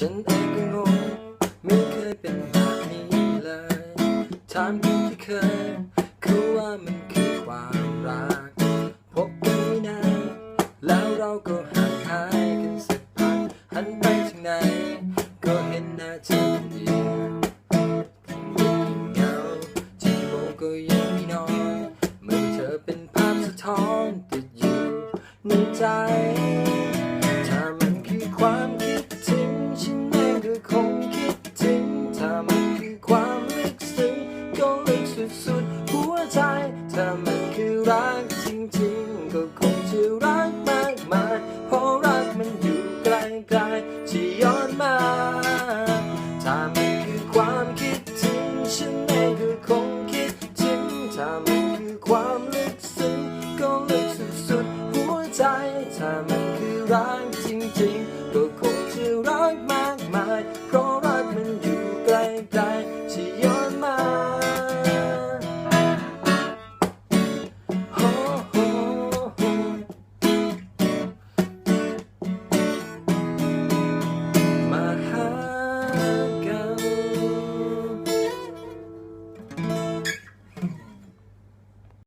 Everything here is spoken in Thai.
ฉันเองก็งงไม่เคยเป็นแบบนี้เลยถามคุณที่เคยคือว่ามันคือความรัก พบกันไม่นานแล้วเราก็ห่างหายกันสักพักหันไปทางไหน ก็เห็นหน้าเธอคนเดียวเงาที่โมงก็ยังไม่นอนเมื่อเธอเป็นภาพสะท้อนติดอยู่ในใจถ้ามันคือความ สุดๆหัวใจถ้ามันคือรักจริงๆ ก็คงจะรักมากมายเพราะรักมันอยู่ไกลๆที่ย้อนมา ถ้ามันคือความคิดถึงฉันเองก็คงคิดถึงถ้ามันคือความลึกซึ้งก็ลึกสุดๆหัวใจถ้ามันคือรัก